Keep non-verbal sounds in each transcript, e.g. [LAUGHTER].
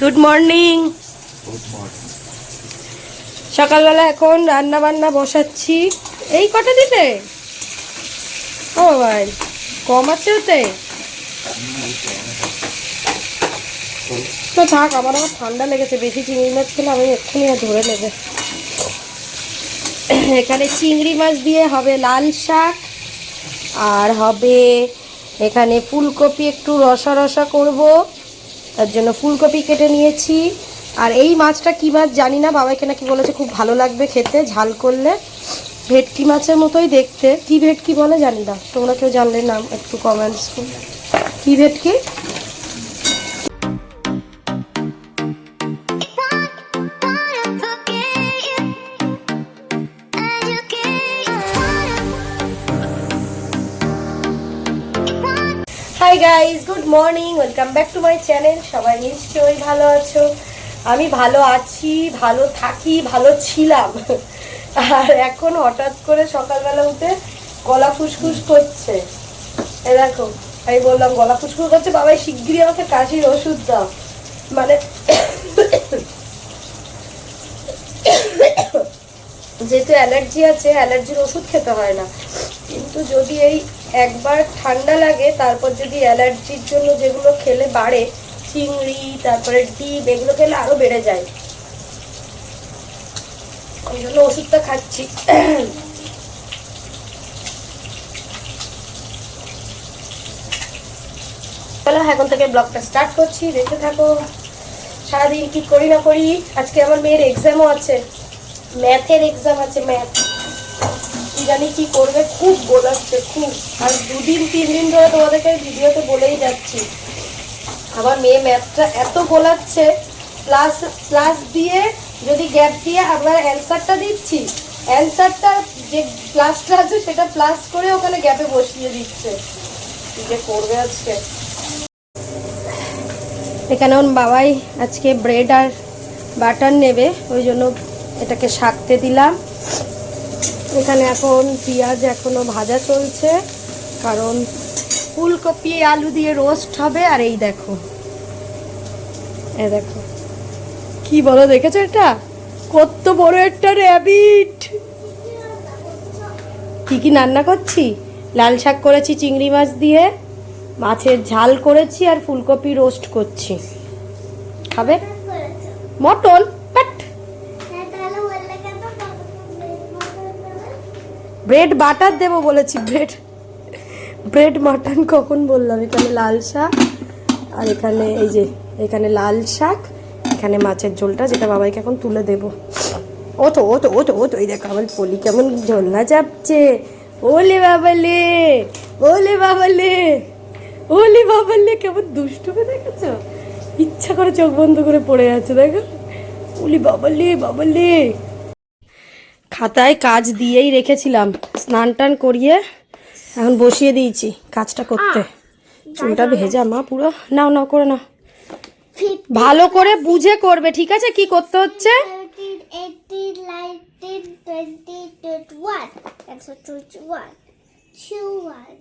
Good morning সকালবেলা এখন রান্না বান্না বসাচ্ছি। এই কটা দিতে ও ভাই, কম আছে ওতে? তো থাক, আমার আমার ঠান্ডা লেগেছে, বেশি চিংড়ি মাছ খেলে আমি এক্ষুনি আর ধরে নেবে। এখানে চিংড়ি মাছ দিয়ে হবে লাল শাক, আর হবে এখানে ফুলকপি একটু রসা রসা করব। তার জন্য ফুলকপি কেটে নিয়েছি। আর এই মাছটা কী মাছ জানি না, বাবাইকে নাকি বলেছে খুব ভালো লাগবে খেতে, ঝাল করলে। ভেটকি মাছের মতোই দেখতে। কি ভেটকি বলে জানি না, তোমরা কেউ জানলে নাম একটু কমেন্টস কি ভেটকি? Guys good morning welcome back to my channel সবাই নিশ্চয়ই ভালো আছো? আমি ভালো আছি, ভালো থাকি, ভালো ছিলাম। আর এখন হঠাৎ করে সকালবেলা উঠে গলা ফুসফুস করছে। এ দেখো, আমি বললাম, গলা ফুসফুস করছে, বাবাই শিগগিরই আমাকে কাশির ওষুধ দাও। মানে যেহেতু অ্যালার্জি আছে, অ্যালার্জির ওষুধ খেতে হয় না। কিন্তু যদি এই একবার ঠান্ডা লাগে, তারপর যদি অ্যালার্জির জন্য যেগুলো খেলে বাড়ে, চিংড়ি, তারপরে ডিম, এগুলো খেলে আরও বেড়ে যায়। ওই জন্য ওষুধটা খাচ্ছি। চলো, এখন থেকে ব্লগটা স্টার্ট করছি। দেখতে থাকো। সারাদিন কি করি না করি, আজকে আমার মেয়ের এক্সামও আছে। ম্যাথের এক্সাম আছে, ম্যাথ। জানি কি করবে? খুব গোলাচ্ছে, খুব। আর দুদিন তিন দিন ধরে তোমাদেরকে ভিডিওতে বলেই যাচ্ছি। আমার মেয়ে ম্যাথটা এত গোলাচ্ছে প্লাস প্লাস দিয়ে যদি গ্যাপ দিয়ে আমরা অ্যান্সারটা দিচ্ছি অ্যান্সারটা যে প্লাসটা আছে, সেটা প্লাস করে ওখানে গ্যাপে বসিয়ে দিচ্ছে। যে করবে আজকে? এখানে ওর বাবাই আজকে ব্রেড আর বাটার নেবে, ওই জন্য এটাকে শাকতে দিলাম। এখানে এখন পেঁয়াজ এখনও ভাজা চলছে, কারণ ফুলকপি, আলু দিয়ে রোস্ট হবে। আর এই দেখো। এ দেখো। কি বলো, দেখেছ এটা? কত বড় একটা র্যাবিট কি কি রান্না করছি? লাল শাক করেছি, চিংড়ি মাছ দিয়ে, মাছের ঝাল করেছি, আর ফুলকপি রোস্ট করছি। খাবে? মটন! ব্রেড বাটার দেবো বলেছি ব্রেড ব্রেড মাটন কখন বললাম? এখানে লাল শাক, আর এখানে এই যে, এখানে লাল শাক, এখানে মাছের ঝোলটা যেটা বাবাইকে এখন তুলে দেবো। ও তো ও তো ও তো ও তো এই দেখো আমার পলি কেমন ঝোলনা চাপছে। ওলে বাবালে ওলে বাবালে ওলে বাবালে, কেমন দুষ্টুকে দেখেছ? ইচ্ছা করে চোখ বন্ধ করে পড়ে আছে, দেখো। ওলি বাবালে বাবালে। খাতায় কাজ দিয়েই রেখেছিলাম। স্নান টান করিয়ে এখন বসিয়ে দিয়েছি কাজটা করতে। চুলটা ভেজা মা পুরো। নাও নাও করে নাও। ভালো করে বুঝে করবে ঠিক আছে? কি করতে হচ্ছে? 18, 19, 20, 21. That's what 21. 21.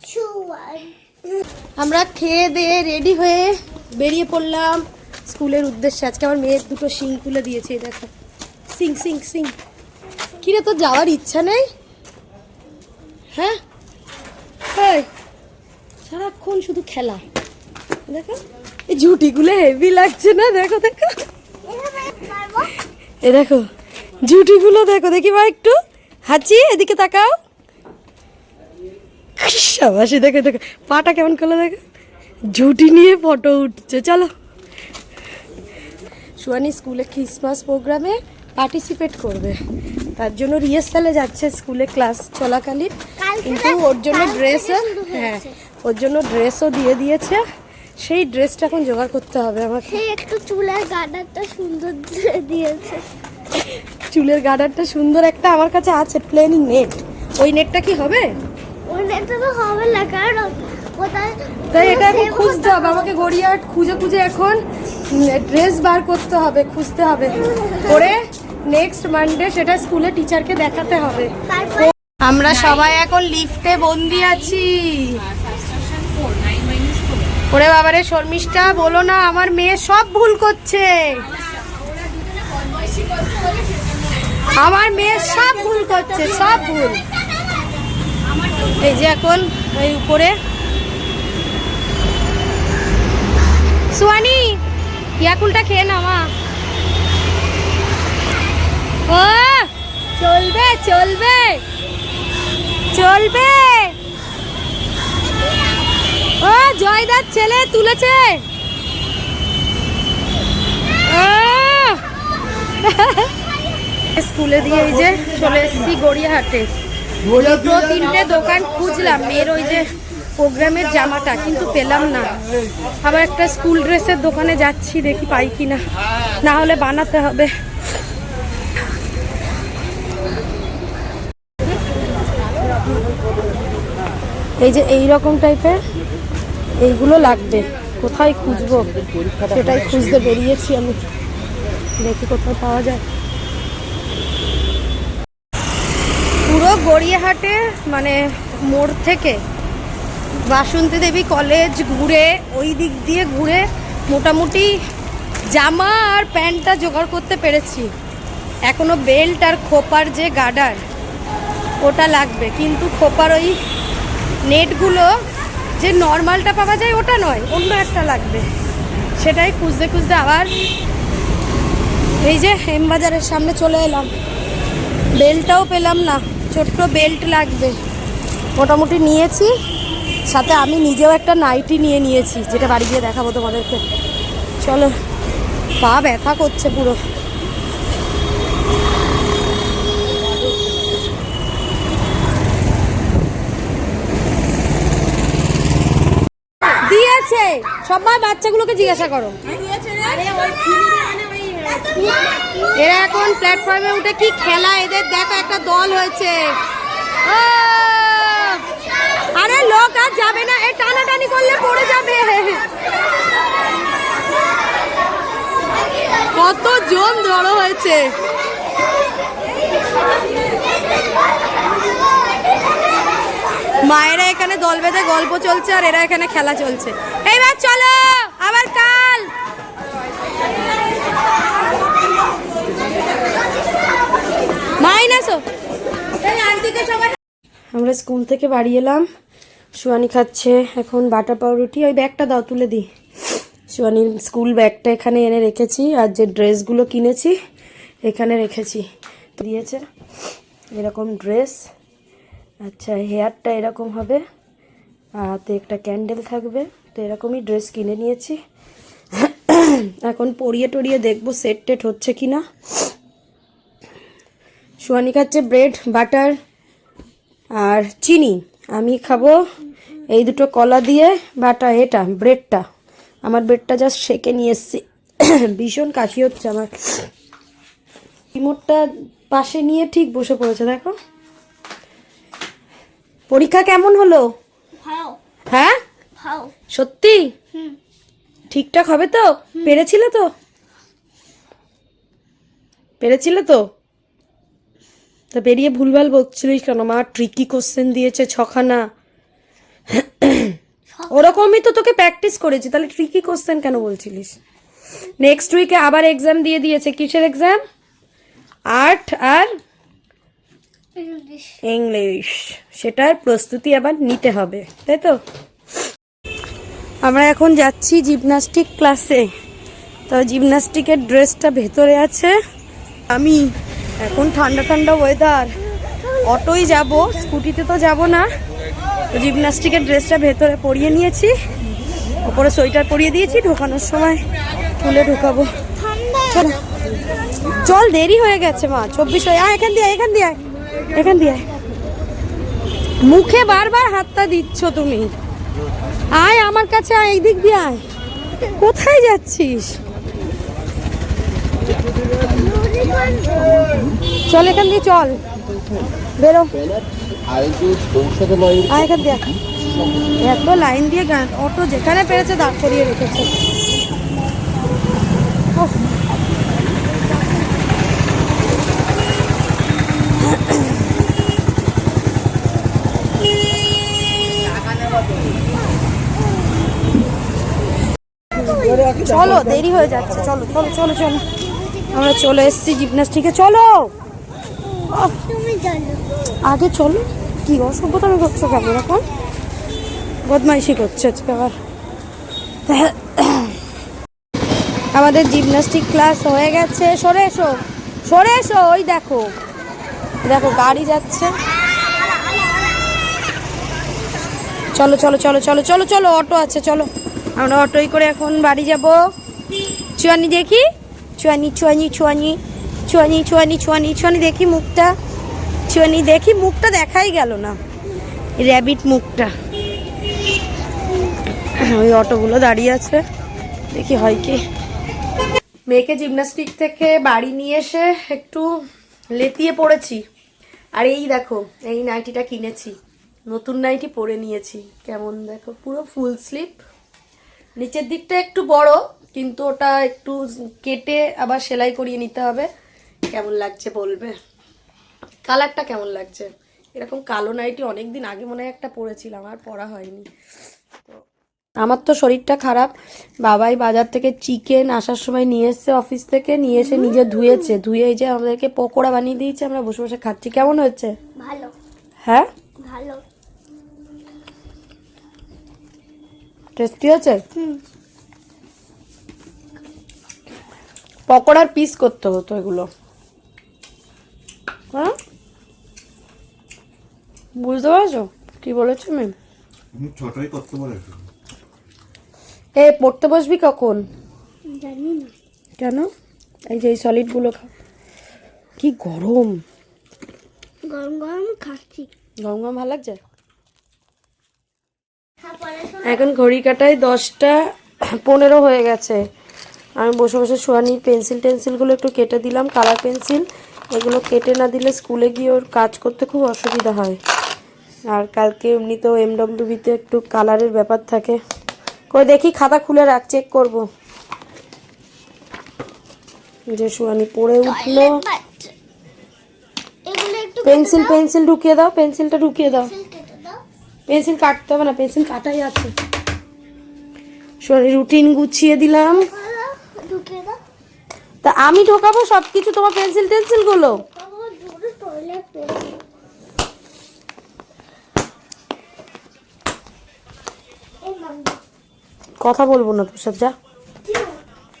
21. আমরা খেয়ে দিয়ে রেডি হয়ে বেরিয়ে পড়লাম স্কুলের উদ্দেশ্যে। আজকে আমার মেয়ের দুটো সিং তুলে দিয়েছে দেখো। সিং সিং সিং কিরে তোর যাওয়ার ইচ্ছা নেই। হ্যাঁ? সারাক্ষণ শুধু খেলা। দেখো, এই ঝুটিগুলো হেভি লাগছে না? দেখো দেখো। এ দেখো, ঝুটিগুলো দেখো, দেখি মা একটু। হাঁচি, এদিকে তাকাও। সাবাসি, দেখো দেখো। পাটা কেমন করল, দেখো। ঝুটি নিয়ে ফটো উঠছে, চলো। সুয়ানি স্কুলে ক্রিসমাস প্রোগ্রামে পার্টিসিপেট করবে। তার জন্য রিহার্সালে যাচ্ছে স্কুলে ক্লাস চলাকালীন। কিন্তু ওর জন্য ড্রেসও হ্যাঁ ওর জন্য ড্রেসও দিয়ে দিয়েছে। সেই ড্রেসটা এখন জোগাড় করতে হবে আমাকে। একটু চুলের গার্ডারটা সুন্দর দিয়ে দিয়েছে। চুলের গার্ডারটা সুন্দর একটা আমার কাছে আছে প্লেন নেট ওই নেটটা কি হবে? ওটা তো হবে না কারণ তাই এটা এখন খুঁজতে হবে আমাকে গড়িয়াহাট খুঁজে খুঁজে এখন ড্রেস বার করতে হবে খুঁজতে হবে। [LAUGHS] করে নেক্সট মানডে সেটা স্কুলে টিচারকে দেখাতে হবে। আমরা সবাই এখন লিফটে বন্দি আছি। ওরে বাবারে শর্মিষ্ঠা বলো না আমার মেয়ে সব ভুল করছে। আমার মেয়ে সব ভুল করছে সব ভুল। এই যে এখন এই উপরে। সুয়ানি ইয়াকুলটা খেয়ে না মা। ও চলবে চলবে। চলবে। ও জয়দার ছেলে তুলেছে! স্কুলে দিয়ে এই যে চলে এসেছি গড়িয়াহাটে? দুটো তিনটে দোকান খুঁজলাম মেয়ের ওই যে প্রোগ্রামের জামাটা কিন্তু পেলাম না। আবার একটা স্কুল ড্রেসের দোকানে যাচ্ছি দেখি পাই কিনা। না হলে বানাতে হবে। এই যে এই রকম টাইপের এইগুলো লাগবে। কোথায় খুঁজবো? সেটাই খুঁজতে বেরিয়েছি আমি। দেখি কোথায় পাওয়া যায়। পুরো গড়িয়াহাটে মানে মোড় থেকে বাসন্তী দেবী কলেজ ঘুরে, ওই দিক দিয়ে ঘুরে মোটামুটি জামা আর প্যান্টটা জোগাড় করতে পেরেছি। এখনও বেল্ট আর খোপার যে গার্ডার ওটা লাগবে। কিন্তু খোপার ওই নেটগুলো যে নর্মালটা পাওয়া যায় ওটা নয়, অন্য একটা লাগবে। সেটাই খুঁজতে খুঁজতে আবার এই যে এম বাজারের সামনে চলে এলাম। বেল্টটাও পেলাম না, ছোট্ট বেল্ট লাগবে। মোটামুটি নিয়েছি, সাথে আমি নিজেও একটা নাইটি নিয়ে নিয়েছি, যেটা বাড়ি গিয়ে দেখাবো তোমাদেরকে। চলো, পা ব্যথা করছে পুরো দিয়েছে সবাই বাচ্চাগুলোকে জিজ্ঞাসা করো। এরা এখন প্ল্যাটফর্মে উঠে কি খেলা? এদের দেখো, একটা দল হয়েছে। আরে লোক আর যাবে না, এ টানাটানি করলে পড়ে যাবে। কত জন জড়ো হয়েছে। মায়েরা এখানে দল বেঁধে গল্প চলছে আর এরা এখানে খেলা চলছে। চলো, আবার কাল। আমরা স্কুল থেকে বাড়ি এলাম। সুয়ানি খাচ্ছে। এখন বাটা পাউরুটি, ওই ব্যাগটা দাও, তুলে দিই। সুয়ানির স্কুল ব্যাগটা এখানে এনে রেখেছি, আর যে ড্রেসগুলো কিনেছি, এখানে রেখেছি। দিয়েছে এরকম ড্রেস। আচ্ছা হেয়ারটা এরকম হবে। হাতে একটা ক্যান্ডেল থাকবে। তো এরকমই ড্রেস কিনে নিয়েছি। এখন পরিয়ে টরিয়ে দেখব সেট টেট হচ্ছে কি না সোয়ানি খাচ্ছে ব্রেড বাটার আর চিনি। আমি খাব এই দুটো কলা দিয়ে বাটা এটা ব্রেডটা আমার ব্রেডটা জাস্ট সেকে নিয়ে এসছি। ভীষণ কাশি হচ্ছে আমার। রিমোটটা পাশে নিয়ে ঠিক বসে পড়েছে দেখো। পরীক্ষা কেমন হলো? হ্যাঁ? সত্যি? ঠিকঠাক হবে তো? পেরেছিলে তো? পেরেছিলে তো? তো বেরিয়ে ভুলভাল বলছিলিস কেন? মা ট্রিকি কোশ্চেন দিয়েছে ছখানা। ওরকমই তো তোকে প্র্যাকটিস করেছি। তাহলে ট্রিকি কোশ্চেন কেন বলছিলিস? নেক্সট উইকে আবার এক্সাম দিয়ে দিয়েছে। কিসের এক্সাম আর্ট আর ইংলিশ ইংলিশ সেটার প্রস্তুতি আবার নিতে হবে। তাই তো? আমরা এখন যাচ্ছি জিমনাস্টিক ক্লাসে। তো জিমনাস্টিকের ড্রেসটা ভেতরে আছে। আমি এখন ঠান্ডা ঠান্ডা ওয়েদার অটোই যাব, স্কুটিতে তো যাব না। তো জিমনাস্টিকের ড্রেসটা ভেতরে পরিয়ে নিয়েছি। ওপরে সোয়েটার পরিয়ে দিয়েছি, ঢোকানোর সময় খুলে ঢোকাবো। চল। দেরি হয়ে গেছে মা। চব্বিশ হয়ে এখান দিয়ে এখান দিয়ে এখান দিয়ে। মুখে বারবার হাতটা দিচ্ছ তুমি। আয় আমার কাছে, আয়, এই দিক দিয়ে আয়। কোথায় যাচ্ছিস? চল এখান দিয়ে, চল। বেরো। এখান দিয়ে। এত লাইন দিয়ে গান, অটো যেখানে পেরেছে দাঁড় করিয়ে রেখেছে। চলো, দেরি হয়ে যাচ্ছে। চলো চলো চলো চলো। আমরা চলে এসেছি জিমনাস্টিকে। চলো। আগে চলো। কি অসভ্যতামি করছ কেমন এখন? বদমাইশি করছে আজকে আবার। আমাদের জিমনাস্টিক ক্লাস হয়ে গেছে। সরে এসো সরে এসো, ওই দেখো। দেখো, গাড়ি যাচ্ছে। চলো চলো চলো চলো চলো চলো, অটো আছে, চলো। আমরা অটোই করে এখন বাড়ি যাব। চুয়ানি দেখি? চুয়ানি চুয়ানি চুয়ানি চুয়ানি চুয়ানি চুয়ানি চুয়ানি দেখি মুখটা। চুয়ানি দেখি মুখটা দেখাই গেল না। র্যাবিট মুখটা। ওই অটোগুলো দাঁড়িয়ে আছে। দেখি হয় কি। মেয়েকে জিমনাস্টিক থেকে বাড়ি নিয়ে এসে একটু লেতিয়ে পড়েছি। আর এই দেখো, এই নাইটিটা কিনেছি। নতুন নাইটি পরে নিয়েছি। কেমন দেখো, পুরো ফুল স্লিপ। নিচের দিকটা একটু বড় কিন্তু ওটা একটু কেটে আবার সেলাই করিয়ে নিতে হবে। কেমন লাগছে বলবে? কালারটা কেমন লাগছে? এরকম কালো নাইটি অনেক দিন আগে মনে হয় একটা পরেছিলাম আর পরা হয়নি। তো আমার তো শরীরটা খারাপ। বাবাই বাজার থেকে চিকেন আসার সময় নিয়ে এসছে অফিস থেকে নিয়ে এসে নিজে ধুয়েছে। ধুয়ে যে আমাদেরকে পকোড়া বানিয়ে দিয়েছে আমরা বসে বসে খাচ্ছি। কেমন হয়েছে? ভালো। হ্যাঁ? ভালো। টেস্টি আছে? পকোড়ার পিস করতে হতো এগুলো। হ্যাঁ? বুঝতে পারছ? কি বলেছ ম্যাম আমি ছোটই করতে এ পড়তে বসবি কখন? জানি না। কেন? এই যে এই সলিডগুলো খা। কি গরম। গরম গরম খাচ্ছি। গরম গরম ভালো লাগছে? এখন ঘড়ি কাটায় দশটা পনেরো হয়ে গেছে। আমি বসে বসে সোয়ানির পেন্সিল টেন্সিলগুলো একটু কেটে দিলাম কালার পেন্সিল। এগুলো কেটে না দিলে স্কুলে গিয়ে ওর কাজ করতে খুব অসুবিধা হয়। আর কালকে এমনিতেও এমডব্লিউবিতে একটু কালারের ব্যাপার থাকে। কই দেখি খাতা খুলে রাখ চেক করব। যে সোয়ানি পড়ে উঠল। পেন্সিল পেন্সিল ঢুকিয়ে দাও পেন্সিলটা ঢুকিয়ে দাও। পেন্সিল কাটতে হবে না পেন্সিল কাটাই আছে। রুটিন গুছিয়ে দিলাম। তা আমি ঢোকাবো সব কিছু তোমার পেন্সিল টেন্সিলগুলো? কথা বলব না তোর সাথে, যা।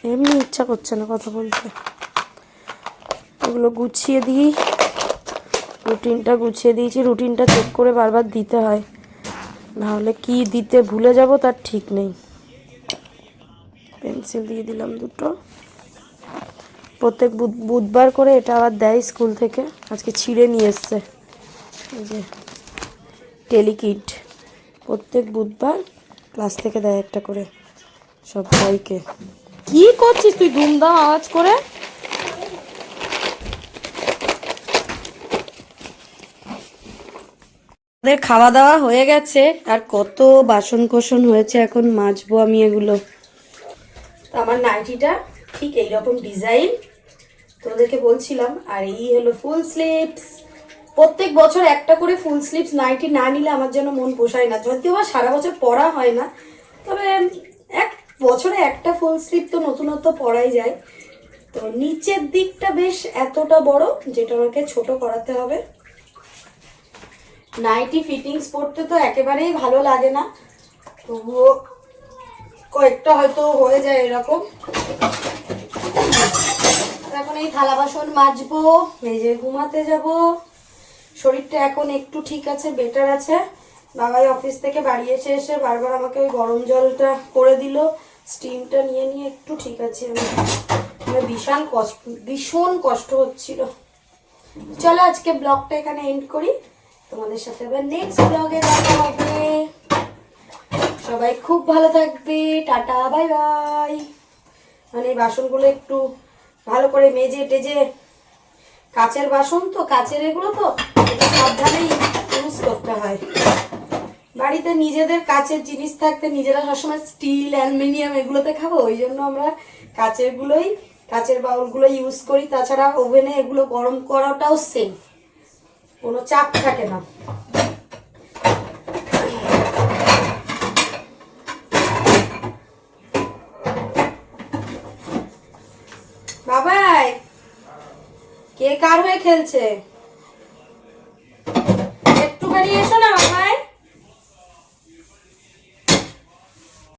এমনি ইচ্ছা করছে না কথা বলতে। এগুলো গুছিয়ে দিই। রুটিনটা গুছিয়ে দিয়েছি, রুটিনটা চেক করে বারবার দিতে হয়। নাহলে কি দিতে ভুলে যাব তার ঠিক নেই। পেন্সিল দিয়ে দিলাম দুটো। প্রত্যেক বুধ- বুধবার করে এটা আবার দেয় স্কুল থেকে। আজকে ছিঁড়ে নিয়ে এসছে। এই যে, টেলিকিট। প্রত্যেক বুধবার ক্লাস থেকে দেয় একটা করে সব ভাইকে কি করছিস তুই, ধুমধাম আওয়াজ করে? আমাদের খাওয়া দাওয়া হয়ে গেছে, আর কত বাসন কোসন হয়েছে এখন মাজবো আমি এগুলো। আমার নাইটিটা, ঠিক এইরকম ডিজাইন তোমাদেরকে বলছিলাম। আর এই হলো ফুল স্লিপস প্রত্যেক বছর একটা করে ফুল স্লিপস নাইটি না নিলে আমার যেন মন পোষায় না। যদিও বা সারা বছর পরা হয় না, তবে এক বছরে একটা ফুল স্লিপ তো নতুনত্ব পরাই যায়। তো নিচের দিকটা বেশ এতটা বড়, যেটা আমাকে ছোট করাতে হবে। নাইটি ফিটিংস পরতে তো একেবারেই ভালো লাগে না। তবুও কয়েকটা হয়তো হয়ে যায় এরকম। এখন এই থালা বাসন মাজবো যে ঘুমাতে যাব। শরীরটা এখন একটু ঠিক আছে বেটার আছে। বাবাই অফিস থেকে বাড়ি এসে এসে বারবার আমাকে ওই গরম জলটা করে দিল। স্টিমটা নিয়ে নিয়ে একটু ঠিক আছে আমি। আমার ভীষণ কষ্ট ভীষণ কষ্ট হচ্ছিল। চলো আজকে ব্লগটা এখানে এন্ড করি। তোমাদের সাথে আবার নেক্সট ব্লগে দেখা হবে। সবাই খুব ভালো থাকবে। Tata, bye bye. মানে এই বাসনগুলো একটু ভালো করে মেজে টেজে। কাচের বাসন তো, কাচের এগুলো তো একটু সাবধানে ইউজ করতে হয়। বাড়িতে নিজেদের কাচের জিনিস থাকতে নিজেরা সবসময় স্টিল অ্যালুমিনিয়াম এগুলোতে খাব, ওই জন্য আমরা কাচের গুলোই কাচের বাউলগুলো ইউজ করি। তাছাড়া ওভেনে এগুলো গরম করাটাও সেফ কোনো চাপ থাকে না। কে কার হয়ে খেলছে? একটু বেরিয়ে এসো না।